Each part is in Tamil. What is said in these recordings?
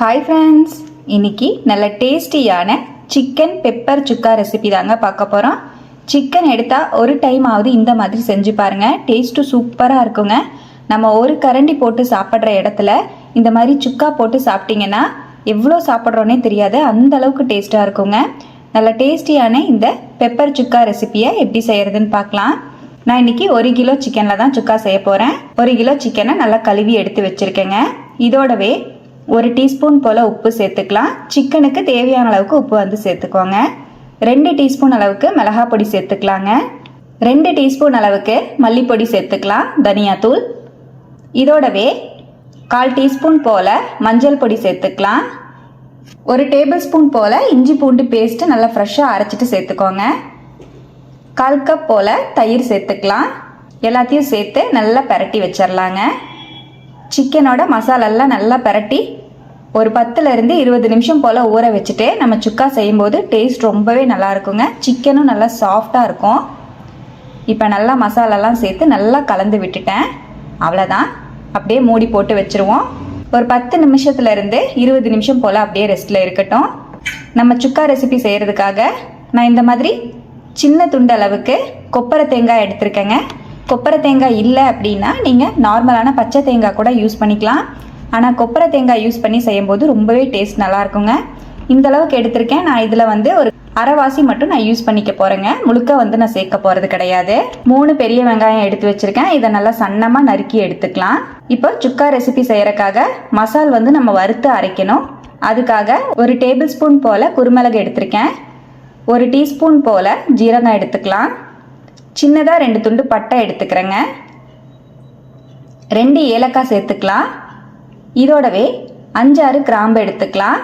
ஹாய் ஃப்ரெண்ட்ஸ் இன்னைக்கு நல்ல டேஸ்டியான சிக்கன் பெப்பர் சுக்கா ரெசிபி தாங்க பார்க்க போகிறோம் சிக்கன் எடுத்தால் ஒரு டைம் ஆகுது இந்த மாதிரி செஞ்சு பாருங்கள் டேஸ்ட்டு சூப்பராக இருக்குங்க. நம்ம ஒரு கரண்டி போட்டு சாப்பிட்ற இடத்துல இந்த மாதிரி சுக்கா போட்டு சாப்பிட்டீங்கன்னா எவ்வளோ சாப்பிட்றோன்னே தெரியாது. அந்த அளவுக்கு டேஸ்ட்டாக இருக்குங்க. நல்ல டேஸ்டியான இந்த பெப்பர் சுக்கா ரெசிபியை எப்படி செய்கிறதுன்னு பார்க்கலாம். நான் இன்னைக்கு ஒரு கிலோ சிக்கனில் தான் சுக்கா செய்ய போகிறேன் ஒரு கிலோ சிக்கனை நல்லா கழுவி எடுத்து வச்சுருக்கேங்க. இதோடவே ஒரு டீஸ்பூன் போல் உப்பு சேர்த்துக்கலாம். சிக்கனுக்கு தேவையான அளவுக்கு உப்பு வந்து சேர்த்துக்கோங்க. ரெண்டு டீஸ்பூன் அளவுக்கு மிளகாய் பொடி சேர்த்துக்கலாங்க. ரெண்டு டீஸ்பூன் அளவுக்கு மல்லிப்பொடி சேர்த்துக்கலாம் தனியாத்தூள் இதோடவே கால் டீஸ்பூன் போல் மஞ்சள் பொடி சேர்த்துக்கலாம். ஒரு டேபிள் ஸ்பூன் போல் இஞ்சி பூண்டு பேஸ்ட்டு நல்லா ஃப்ரெஷ்ஷாக அரைச்சிட்டு சேர்த்துக்கோங்க. கால் கப் போல் தயிர் சேர்த்துக்கலாம். எல்லாத்தையும் சேர்த்து நல்லா பரட்டி வச்சிடலாங்க சிக்கனோட மசாலெல்லாம் நல்லா பரட்டி ஒரு பத்துலேருந்து இருபது நிமிஷம் போல் ஊற வச்சுட்டு நம்ம சுக்கா செய்யும்போது டேஸ்ட் ரொம்பவே நல்லா இருக்குங்க. சிக்கனும் நல்லா சாஃப்டாக இருக்கும். இப்போ நல்லா மசாலாலாம் சேர்த்து நல்லா கலந்து விட்டுட்டேன். அவ்வளோதான் அப்படியே மூடி போட்டு வச்சுருவோம். ஒரு பத்து நிமிஷத்துலேருந்து இருபது நிமிஷம் போல் அப்படியே ரெஸ்ட்டில் இருக்கட்டும். நம்ம சுக்கா ரெசிபி செய்கிறதுக்காக நான் இந்த மாதிரி சின்ன துண்டு அளவுக்கு கொப்பரை தேங்காய் எடுத்திருக்கேங்க. கொப்பரை தேங்காய் இல்லை அப்படின்னா நீங்கள் நார்மலான பச்சை தேங்காய் கூட யூஸ் பண்ணிக்கலாம். ஆனால் கொப்பரை தேங்காய் யூஸ் பண்ணி செய்யும்போது ரொம்பவே டேஸ்ட் நல்லா இருக்குங்க. இந்த அளவுக்கு எடுத்திருக்கேன். நான் இதில் வந்து ஒரு அரைவாசி மட்டும் நான் யூஸ் பண்ணிக்க போகிறேங்க முழுக்க வந்து நான் சேர்க்க போகிறது கிடையாது. மூணு பெரிய வெங்காயம் எடுத்து வச்சுருக்கேன். இதை நல்லா சன்னமாக நறுக்கி எடுத்துக்கலாம். இப்போ சுக்கா ரெசிபி செய்கிறக்காக மசால் வந்து நம்ம வறுத்து அரைக்கணும். அதுக்காக ஒரு டேபிள் ஸ்பூன் போல் குருமிளகு எடுத்திருக்கேன். ஒரு டீஸ்பூன் போல் ஜீரகம் எடுத்துக்கலாம். சின்னதாக ரெண்டு துண்டு பட்டை எடுத்துக்கிறேங்க. ரெண்டு ஏலக்காய் சேர்த்துக்கலாம். இதோடவே அஞ்சாறு கிராம்பு எடுத்துக்கலாம்.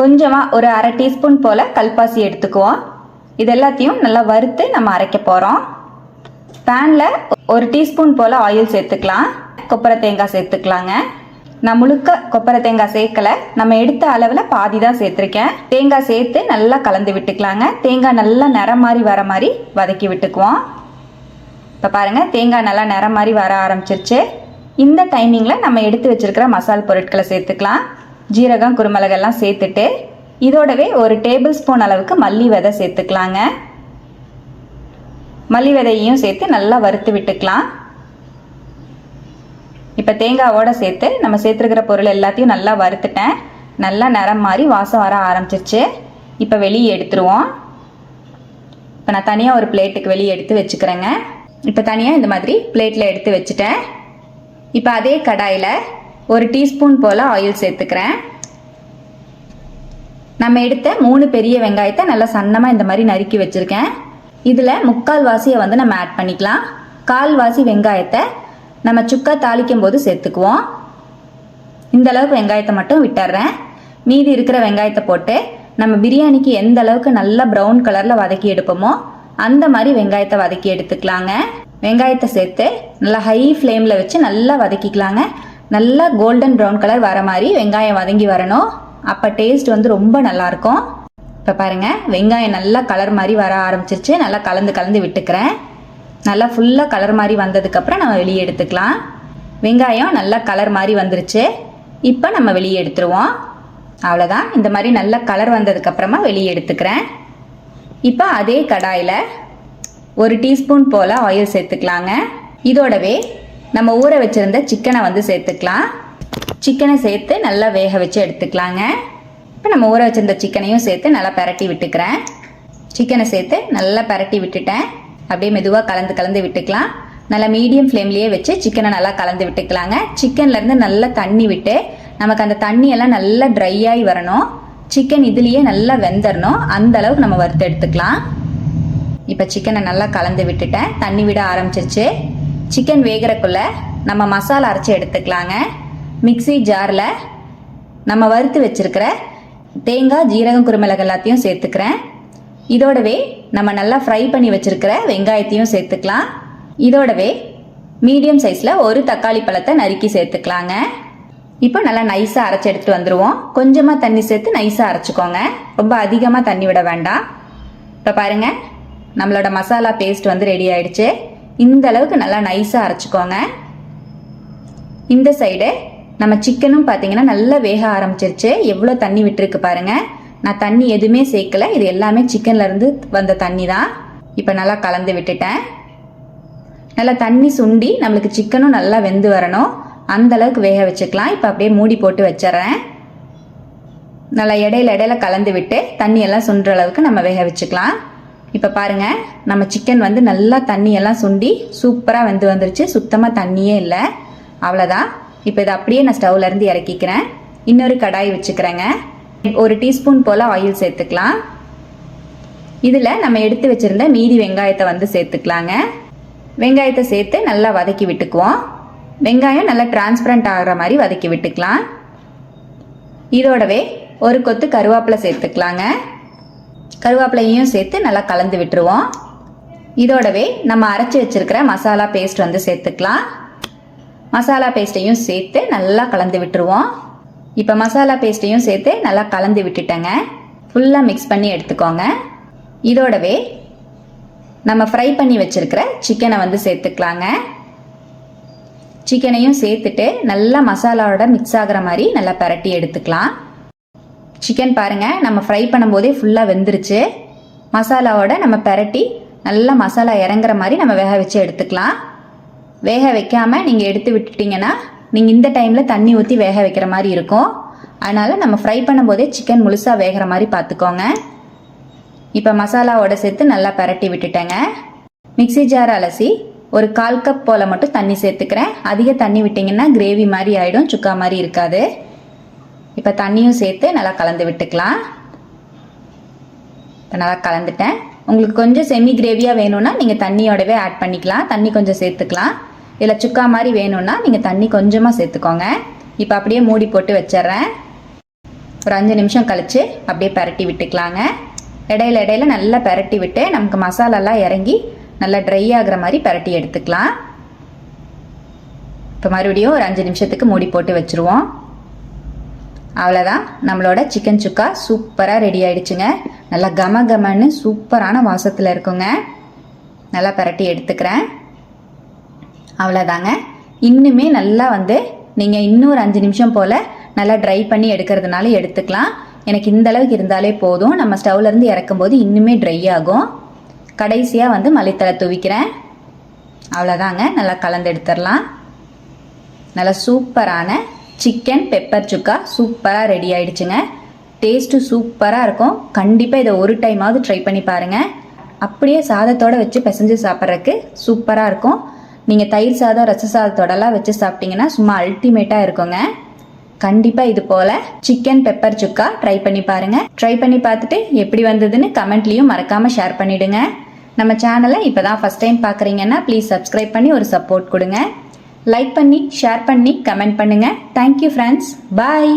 கொஞ்சமாக ஒரு அரை டீஸ்பூன் போல் கல்பாசி எடுத்துக்குவோம். இது எல்லாத்தையும் நல்லா வறுத்து நம்ம அரைக்க போகிறோம் பேனில் ஒரு டீஸ்பூன் போல் ஆயில் சேர்த்துக்கலாம். கொப்பரை தேங்காய் சேர்த்துக்கலாங்க. நான் முழுக்க கொப்பரை தேங்காய் சேர்க்கலை. நம்ம எடுத்த அளவில் பாதி தான் சேர்த்துருக்கேன். தேங்காய் சேர்த்து நல்லா கலந்து விட்டுக்கலாங்க. தேங்காய் நல்லா நிறம் மாதிரி வர மாதிரி வதக்கி விட்டுக்குவோம். இப்போ பாருங்கள் தேங்காய் நல்லா நிறம் மாதிரி வர ஆரம்பிச்சிருச்சு. இந்த டைமிங்கில் நம்ம எடுத்து வச்சிருக்கிற மசால் பொருட்களை சேர்த்துக்கலாம். ஜீரகம் குருமிளகெல்லாம் சேர்த்துட்டு இதோடவே ஒரு டேபிள் ஸ்பூன் அளவுக்கு மல்லி விதை சேர்த்துக்கலாங்க. மல்லி விதையையும் சேர்த்து நல்லா வறுத்து விட்டுக்கலாம். இப்போ தேங்காவோட சேர்த்து நம்ம சேர்த்துருக்கிற பொருள் எல்லாத்தையும் நல்லா வறுத்துட்டேன். நல்லா நிறம் மாதிரி வாசம் வர ஆரம்பிச்சிருச்சு. இப்போ வெளியே எடுத்துருவோம். இப்போ நான் தனியாக ஒரு பிளேட்டுக்கு வெளியே எடுத்து வச்சுக்கிறேங்க. இப்போ தனியாக இந்த மாதிரி பிளேட்டில் எடுத்து வச்சுட்டேன். இப்போ அதே கடாயில் ஒரு டீஸ்பூன் போல் ஆயில் சேர்த்துக்கிறேன். நம்ம எடுத்த மூணு பெரிய வெங்காயத்தை நல்லா சன்னமாக இந்த மாதிரி நறுக்கி வச்சுருக்கேன். இதில் முக்கால் வாசியை வந்து நம்ம ஆட் பண்ணிக்கலாம். கால்வாசி வெங்காயத்தை நம்ம சுக்கா தாளிக்கும் போது சேர்த்துக்குவோம். இந்த அளவுக்கு வெங்காயத்தை மட்டும் விட்டுறேன். மீதி இருக்கிற வெங்காயத்தை போட்டு நம்ம பிரியாணிக்கு எந்த அளவுக்கு நல்லா ப்ரௌன் கலரில் வதக்கி எடுப்போமோ அந்த மாதிரி வெங்காயத்தை வதக்கி எடுத்துக்கலாங்க. வெங்காயத்தை சேர்த்து நல்லா ஹை ஃப்ளேமில் வச்சு நல்லா வதக்கிக்கலாங்க. நல்லா கோல்டன் ப்ரௌன் கலர் வர மாதிரி வெங்காயம் வதங்கி வரணும். அப்போ டேஸ்ட் வந்து ரொம்ப நல்லாயிருக்கும். இப்போ பாருங்கள் வெங்காயம் நல்லா கலர் மாதிரி வர ஆரம்பிச்சிருச்சு. நல்லா கலந்து கலந்து விட்டுக்கிறேன். நல்லா ஃபுல்லாக கலர் மாதிரி வந்ததுக்கப்புறம் நம்ம வெளியே எடுத்துக்கலாம். வெங்காயம் நல்லா கலர் மாதிரி வந்துருச்சு. இப்போ நம்ம வெளியே எடுத்துருவோம். அவ்வளோதான் இந்த மாதிரி நல்ல கலர் வந்ததுக்கப்புறமா வெளியே எடுத்துக்கிறேன். இப்போ அதே கடாயில் ஒரு டீஸ்பூன் போல் ஆயில் சேர்த்துக்கலாங்க. இதோடவே நம்ம ஊற வச்சுருந்த சிக்கனை வந்து சேர்த்துக்கலாம். சிக்கனை சேர்த்து நல்லா வேக வச்சு எடுத்துக்கலாங்க. இப்போ நம்ம ஊற வச்சுருந்த சிக்கனையும் சேர்த்து நல்லா பரட்டி விட்டுக்கிறேன். சிக்கனை சேர்த்து நல்லா பரட்டி விட்டுட்டேன். அப்படியே மெதுவாக கலந்து கலந்து விட்டுக்கலாம். நல்லா மீடியம் ஃப்ளேம்லேயே வச்சு சிக்கனை நல்லா கலந்து விட்டுக்கலாங்க. சிக்கன்லேருந்து நல்லா தண்ணி விட்டு நமக்கு அந்த தண்ணியெல்லாம் நல்லா ட்ரை ஆகி வரணும். சிக்கன் இதுலேயே நல்லா வெந்துடணும் அந்த அளவுக்கு நம்ம வறுத்து எடுத்துக்கலாம். இப்போ சிக்கனை நல்லா கலந்து விட்டுட்டேன். தண்ணி விட ஆரம்பிச்சிருச்சு. சிக்கன் வேகிறக்குள்ள நம்ம மசாலா அரைச்சி எடுத்துக்கலாங்க. மிக்ஸி ஜாரில் நம்ம வறுத்து வச்சிருக்கிற தேங்காய் ஜீரகம் குருமிளகு எல்லாத்தையும் சேர்த்துக்கிறேன். இதோடவே நம்ம நல்லா ஃப்ரை பண்ணி வச்சிருக்கிற வெங்காயத்தையும் சேர்த்துக்கலாம். இதோடவே மீடியம் சைஸில் ஒரு தக்காளி பழத்தை நறுக்கி சேர்த்துக்கலாங்க. இப்போ நல்லா நைஸாக அரைச்சி எடுத்துகிட்டு வந்துடுவோம் கொஞ்சமாக தண்ணி சேர்த்து நைஸாக அரைச்சிக்கோங்க. ரொம்ப அதிகமாக தண்ணி விட வேண்டாம். இப்போ பாருங்கள் நம்மளோட மசாலா பேஸ்ட் வந்து ரெடி ஆயிடுச்சு. இந்த அளவுக்கு நல்லா நைஸாக அரைச்சிக்கோங்க. இந்த சைடு நம்ம சிக்கனும் பார்த்தீங்கன்னா நல்லா வேக ஆரம்பிச்சிருச்சு. எவ்வளோ தண்ணி விட்டுருக்கு பாருங்கள் நான் தண்ணி எதுவுமே சேர்க்கல. இது எல்லாமே சிக்கன்ல இருந்து வந்த தண்ணி தான் இப்போ நல்லா கலந்து விட்டுட்டேன். நல்லா தண்ணி சுண்டி நம்மளுக்கு சிக்கனும் நல்லா வெந்து வரணும். அந்த அளவுக்கு வேக வச்சுக்கலாம். இப்போ அப்படியே மூடி போட்டு வச்சிடுறேன். நல்லா இடையில இடையில கலந்து விட்டு தண்ணி எல்லாம் சுண்டுற அளவுக்கு நம்ம வேக வச்சுக்கலாம். இப்போ பாருங்க நம்ம சிக்கன் வந்து நல்லா தண்ணியெல்லாம் சுண்டி சூப்பராக வெந்து வந்துருச்சு. சுத்தமாக தண்ணியே இல்லை. அவ்வளோதான் இப்போ இதை அப்படியே நான் ஸ்டவ்லேருந்து இறக்கிக்கிறேன். இன்னொரு கடாய் வச்சுக்கிறேங்க. ஒரு டீஸ்பூன் போல் ஆயில் சேர்த்துக்கலாம். இதில் நம்ம எடுத்து வச்சிருந்த மீதி வெங்காயத்தை வந்து சேர்த்துக்கலாங்க. வெங்காயத்தை சேர்த்து நல்லா வதக்கி விட்டுக்குவோம். வெங்காயம் நல்லா டிரான்ஸ்பரண்ட் ஆகிற மாதிரி வதக்கி விட்டுக்கலாம். இதோடவே ஒரு கொத்து கருவேப்பிலை சேர்த்துக்கலாங்க. கருவேப்பிலையும் சேர்த்து நல்லா கலந்து விட்டுருவோம். இதோடவே நம்ம அரைச்சி வச்சிருக்கிற மசாலா பேஸ்ட் வந்து சேர்த்துக்கலாம். மசாலா பேஸ்ட்டையும் சேர்த்து நல்லா கலந்து விட்டுருவோம். இப்போ மசாலா பேஸ்ட்டையும் சேர்த்து நல்லா கலந்து விட்டுட்டேங்க. ஃபுல்லாக மிக்ஸ் பண்ணி எடுத்துக்கோங்க. இதோடவே நம்ம ஃப்ரை பண்ணி வச்சுருக்கிற சிக்கனை வந்து சேர்த்துக்கலாங்க. சிக்கனையும் சேர்த்துட்டு நல்லா மசாலாவோட மிக்ஸ் ஆகிற மாதிரி நல்லா பரட்டி எடுத்துக்கலாம். சிக்கன் பாருங்க நம்ம ஃப்ரை பண்ணும்போதே ஃபுல்லாக வெந்துருச்சு. மசாலாவோட நம்ம பரட்டி நல்லா மசாலா இறங்குற மாதிரி நம்ம வேக வச்சு எடுத்துக்கலாம். வேக வைக்காமல் நீங்கள் எடுத்து விட்டுட்டிங்கன்னா நீங்கள் இந்த டைமில் தண்ணி ஊற்றி வேக வைக்கிற மாதிரி இருக்கும். அதனால் நம்ம ஃப்ரை பண்ணும்போதே சிக்கன் முழுசாக வேகிற மாதிரி பார்த்துக்கோங்க இப்போ மசாலாவோட சேர்த்து நல்லா பரட்டி விட்டுட்டேங்க. மிக்ஸி ஜார் அலசி ஒரு கால் கப் போல் மட்டும் தண்ணி சேர்த்துக்கிறேன். அதிக தண்ணி விட்டிங்கன்னா கிரேவி மாதிரி ஆகிடும் சுக்கா மாதிரி இருக்காது. இப்போ தண்ணியும் சேர்த்து நல்லா கலந்து விட்டுக்கலாம். இப்போ நல்லா கலந்துட்டேன். உங்களுக்கு கொஞ்சம் செமி கிரேவியாக வேணும்னா நீங்கள் தண்ணியோடவே ஆட் பண்ணிக்கலாம். தண்ணி கொஞ்சம் சேர்த்துக்கலாம். இல்லை சுக்கா மாதிரி வேணும்னா நீங்கள் தண்ணி கொஞ்சமாக சேர்த்துக்கோங்க. இப்போ அப்படியே மூடி போட்டு வச்சிட்றேன். ஒரு அஞ்சு நிமிஷம் கழித்து அப்படியே பரட்டி விட்டுக்கலாங்க. இடையில இடையில நல்லா பரட்டி விட்டு நமக்கு மசாலாலாம் இறங்கி நல்லா ட்ரை ஆகுற மாதிரி பரட்டி எடுத்துக்கலாம். இப்போ மறுபடியும் ஒரு அஞ்சு நிமிஷத்துக்கு மூடி போட்டு வச்சுருவோம். அவ்வளோதான் நம்மளோட சிக்கன் சுக்கா சூப்பராக ரெடி ஆயிடுச்சுங்க. நல்லா கம கமன்னு சூப்பரான வாசத்தில் இருக்குங்க. நல்லா பரட்டி எடுத்துக்கிறேன். அவ்வளோதாங்க இன்னுமே நல்லா வந்து நீங்கள் இன்னும் ஒரு அஞ்சு நிமிஷம் போல் நல்லா ட்ரை பண்ணி எடுக்கிறதுனால எடுத்துக்கலாம். எனக்கு இந்த அளவுக்கு இருந்தாலே போதும். நம்ம ஸ்டவ்லேருந்து இறக்கும்போது இன்னுமே ட்ரை ஆகும். கடைசியாக வந்து மல்லித்தலை துவிக்கிறேன். அவ்வளோதாங்க நல்லா கலந்து எடுத்துடலாம். நல்லா சூப்பரான சிக்கன் பெப்பர் சுக்கா சூப்பராக ரெடி ஆயிடுச்சுங்க. டேஸ்ட்டு சூப்பராக இருக்கும். கண்டிப்பாக இதை ஒரு டைமாவது ட்ரை பண்ணி பாருங்கள் அப்படியே சாதத்தோட வச்சு பிசைஞ்சு சாப்பிட்றதுக்கு சூப்பராக இருக்கும். நீங்கள் தயிர் சாதம் ரச சாதத்தோடலாம் வச்சு சாப்பிட்டீங்கன்னா சும்மா அல்டிமேட்டாக இருக்குங்க. கண்டிப்பாக இது போல் சிக்கன் பெப்பர் சுக்கா ட்ரை பண்ணி பாருங்கள் ட்ரை பண்ணி பார்த்துட்டு எப்படி வந்ததுன்னு கமெண்ட்லேயும் மறக்காமல் ஷேர் பண்ணிவிடுங்க நம்ம சேனலை இப்போ தான் ஃபஸ்ட் டைம் பார்க்குறீங்கன்னா ப்ளீஸ் சப்ஸ்கிரைப் பண்ணி ஒரு சப்போர்ட் கொடுங்க. லைக் பண்ணி ஷேர் பண்ணி கமெண்ட் பண்ணுங்கள் தேங்க்யூ ஃப்ரெண்ட்ஸ் பாய்